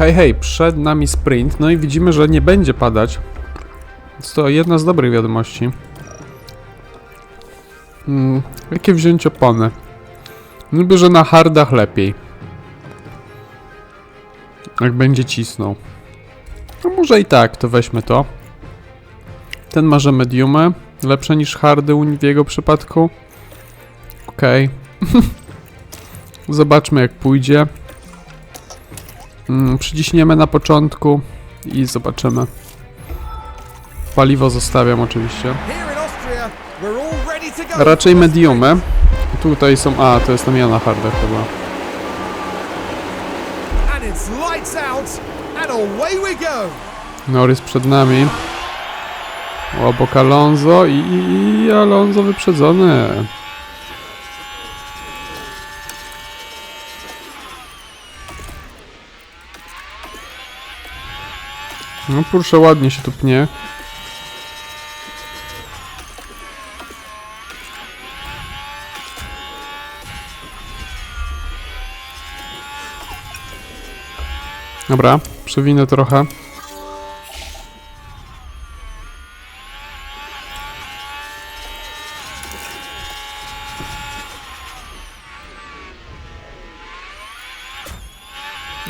Hej, hej, przed nami sprint, no i widzimy, że nie będzie padać. Jest to jedna z dobrych wiadomości. Mm, jakie wziąć opony? Niby, że na hardach lepiej. Jak będzie cisnął. No może i tak, to weźmy to. Ten ma, że mediumy. Lepsze niż hardy w jego przypadku. Okej. Zobaczmy jak pójdzie. Mm, przyciśniemy na początku i zobaczymy. Paliwo zostawiam oczywiście. Raczej mediumy. Tutaj są... A, to jest na chyba. Away we go. Norris przed nami. Obok Alonso i, i, i Alonso wyprzedzony. No proszę, ładnie się tu pnie. Dobra, przewinę trochę.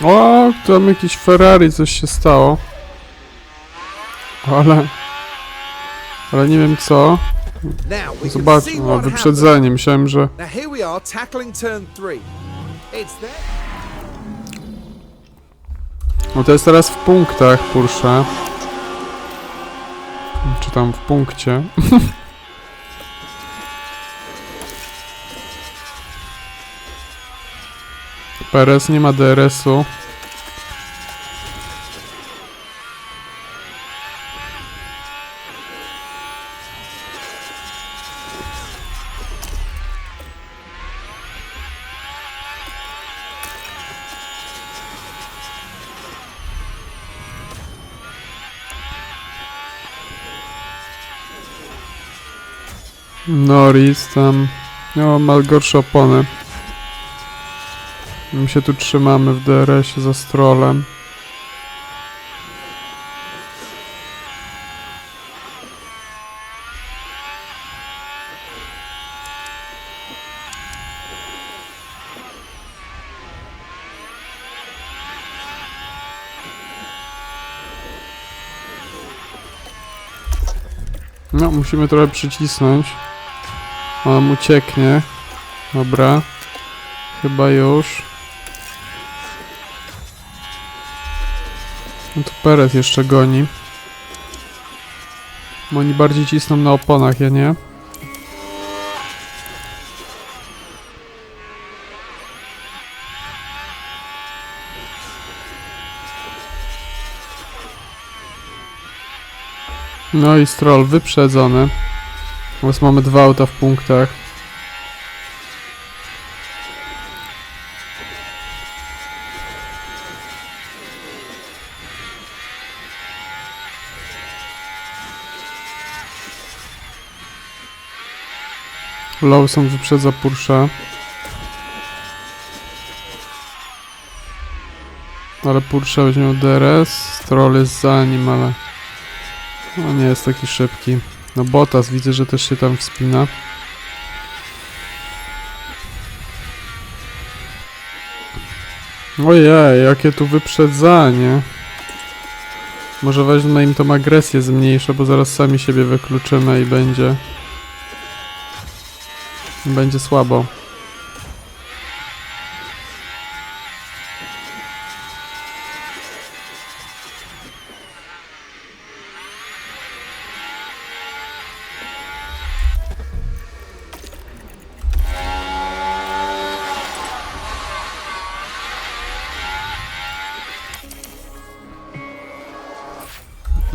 O, tam jakiś Ferrari, coś się stało. Ale... Ale nie wiem co. Zobacz, o, happened. wyprzedzenie. Myślałem, że... No to jest teraz w punktach, Porsche. Czy tam w punkcie. Perez nie ma DRS-u. Norris tam. No, ma gorsze opony. My się tu trzymamy w DRS-ie za strolem. No, musimy trochę przycisnąć. On ucieknie. Dobra. Chyba już. No to Perez jeszcze goni. Bo oni bardziej cisną na oponach, ja nie. No i Stroll wyprzedzony. Teraz mamy dwa auta w punktach. Lawson wyprzedza Porsche. Ale Porsche miał DRS. Stroll jest za nim, ale... No nie jest taki szybki. No Botas widzę, że też się tam wspina. Ojej, jakie tu wyprzedzanie. Może weźmy im tą agresję zmniejszę, bo zaraz sami siebie wykluczymy i będzie... Będzie słabo.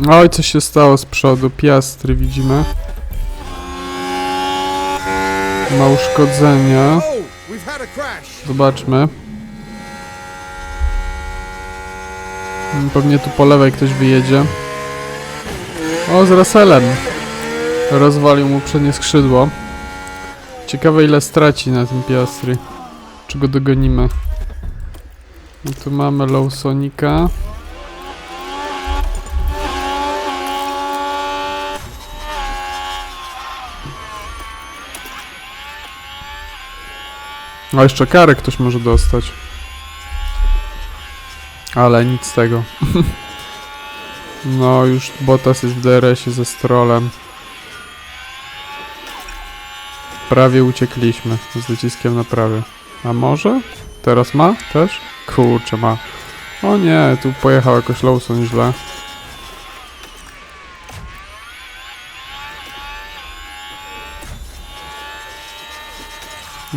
Oj, coś się stało z przodu. Piastry widzimy. Ma uszkodzenia. Zobaczmy. Mm, Pewnie tu po lewej ktoś wyjedzie. O, z Russellem. Rozwalił mu przednie skrzydło. Ciekawe ile straci na tym Piastri. Czy go dogonimy. No tu mamy Lawsonika. A jeszcze karę ktoś może dostać. Ale nic z tego. no już Botas jest w DRS-ie ze strolem. Prawie uciekliśmy z wyciskiem na prawie. A może? Teraz ma też? Kurczę, ma. O nie, tu pojechał jakoś Lawson źle.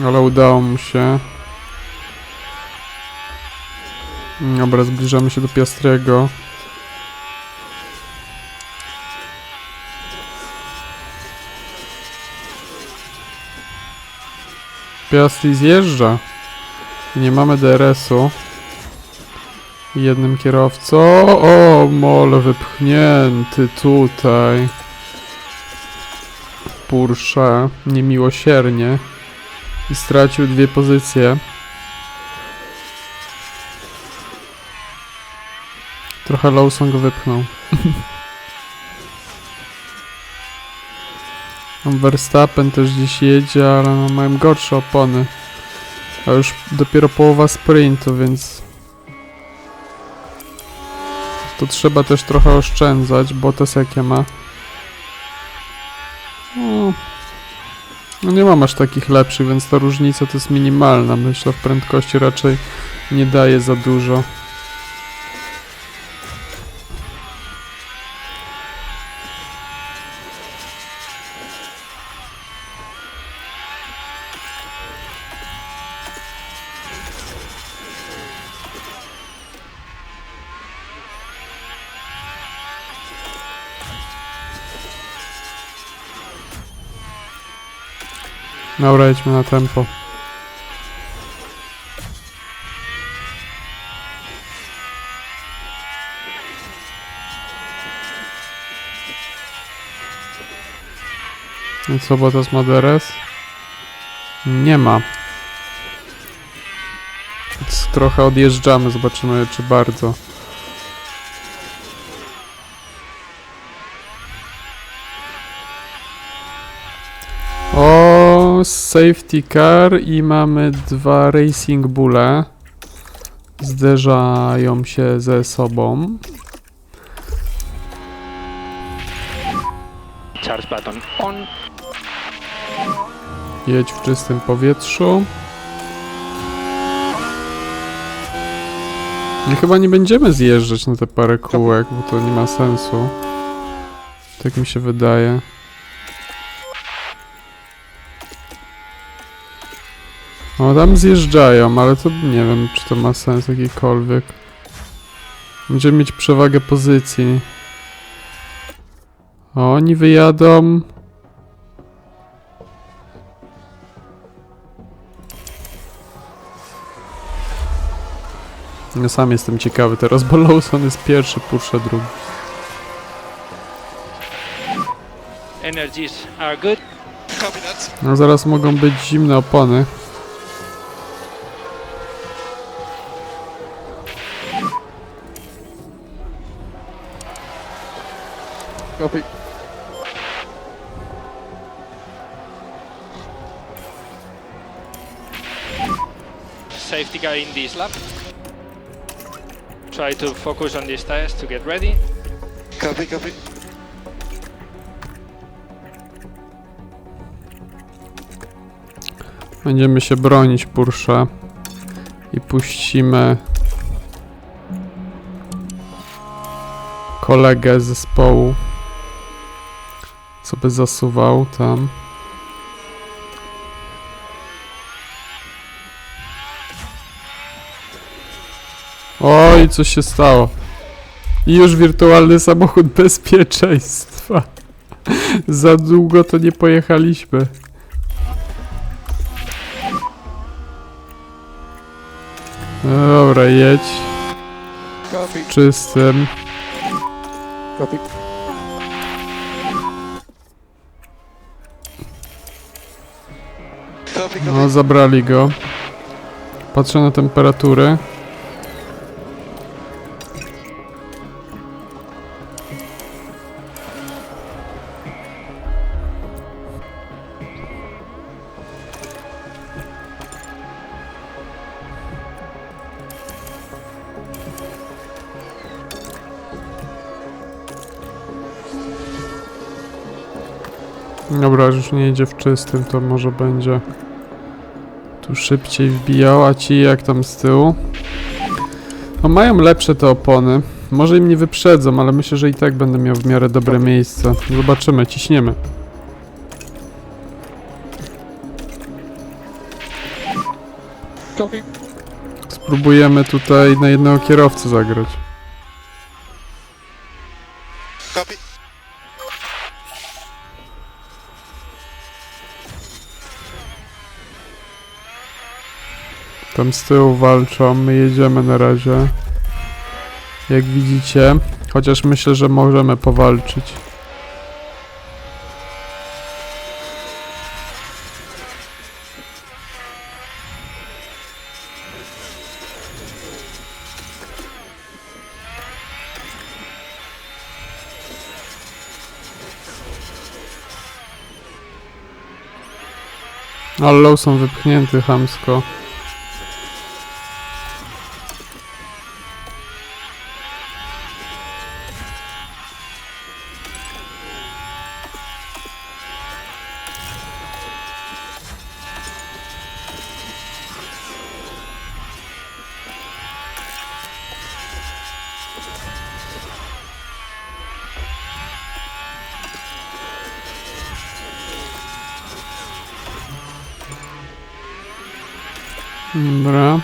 Ale udało mu się. Dobra, zbliżamy się do Piastrego. Piastri zjeżdża. Nie mamy DRS-u. Jednym kierowcą. O, mole wypchnięty tutaj. Porsche niemiłosiernie. I stracił dwie pozycje. Trochę Lawson go wypchnął. Verstappen też gdzieś jedzie, ale no mają gorsze opony. A już dopiero połowa sprintu, więc... To trzeba też trochę oszczędzać, bo to jakie ma. No nie mam aż takich lepszych, więc ta różnica to jest minimalna. Myślę, w prędkości raczej nie daje za dużo. Dobra, jedźmy na tempo. I co, Bottas ma DRS? Nie ma. Więc trochę odjeżdżamy, zobaczymy czy bardzo. O, safety car i mamy dwa Racing Bulle. Zderzają się ze sobą. Charge button on. Jedź w czystym powietrzu. I chyba nie będziemy zjeżdżać na te parę kółek, bo to nie ma sensu. Tak mi się wydaje. No tam zjeżdżają, ale to nie wiem, czy to ma sens jakikolwiek. Będziemy mieć przewagę pozycji. O, oni wyjadą. Ja sam jestem ciekawy teraz, bo Lawson jest pierwszy, Porsche drugi. Energies are good. No zaraz mogą być zimne opony. Safety car in this lap. Try to focus on these tires to get ready. Copy, copy. Będziemy się bronić Porsche. I puścimy kolegę z zespołu. Co by zasuwał tam. Oj, coś się stało. I już wirtualny samochód bezpieczeństwa. Za długo to nie pojechaliśmy. No Dobra, jedź Copy. czystym. No, zabrali go. Patrzę na temperaturę. Dobra, już nie jedzie w czystym, to może będzie tu szybciej wbijał, a ci jak tam z tyłu? No mają lepsze te opony. Może im nie wyprzedzą, ale myślę, że i tak będę miał w miarę dobre miejsce. Zobaczymy, ciśniemy. Spróbujemy tutaj na jednego kierowcę zagrać. Tam z tyłu walczą, my jedziemy na razie. Jak widzicie, chociaż myślę, że możemy powalczyć. Ale Lawson wypchnięty chamsko. Dobra.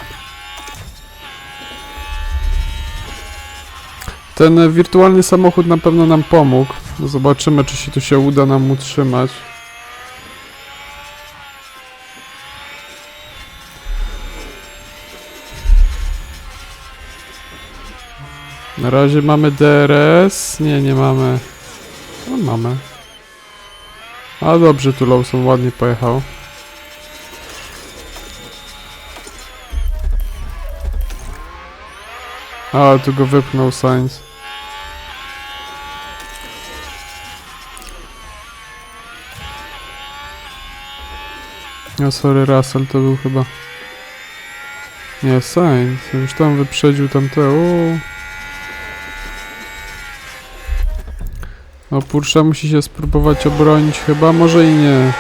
Ten wirtualny samochód na pewno nam pomógł. Zobaczymy, czy się tu się uda nam utrzymać. Na razie mamy DRS. Nie, nie mamy. No mamy. A dobrze, tu Lawson ładnie pojechał. A, tu go wypchnął Sainz. No sorry, Russell to był chyba... Nie, Sainz. Już tam wyprzedził tamte... Uuu. No, Porsche musi się spróbować obronić chyba, może i nie.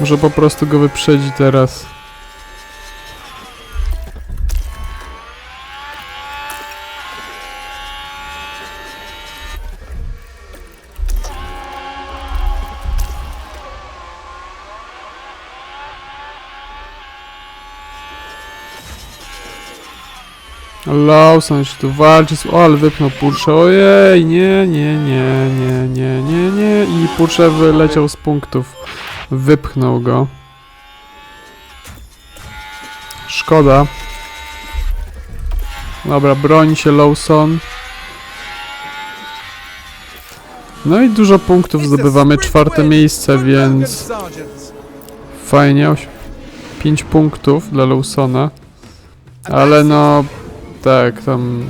Może po prostu go wyprzedzi teraz. Lawson się tu walczy, z- o ale wypnął Porsche, ojej, nie, nie, nie, nie, nie, nie, nie i Porsche wyleciał z punktów, wypchnął go. Szkoda. Dobra, broń się Lawson. No i dużo punktów zdobywamy, czwarte miejsce, więc fajnie, 5 punktów dla Lawsona. Ale no, tak, tam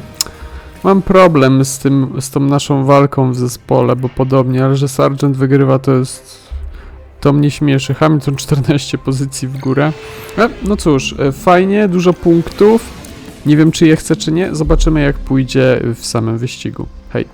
mam problem z tym, z tą naszą walką w zespole, bo podobnie, ale że Sargent wygrywa to jest, to mnie śmieszy. Hamilton 14 pozycji w górę. E, no cóż, e, fajnie, dużo punktów. Nie wiem czy je chcę czy nie, zobaczymy jak pójdzie w samym wyścigu. Hej.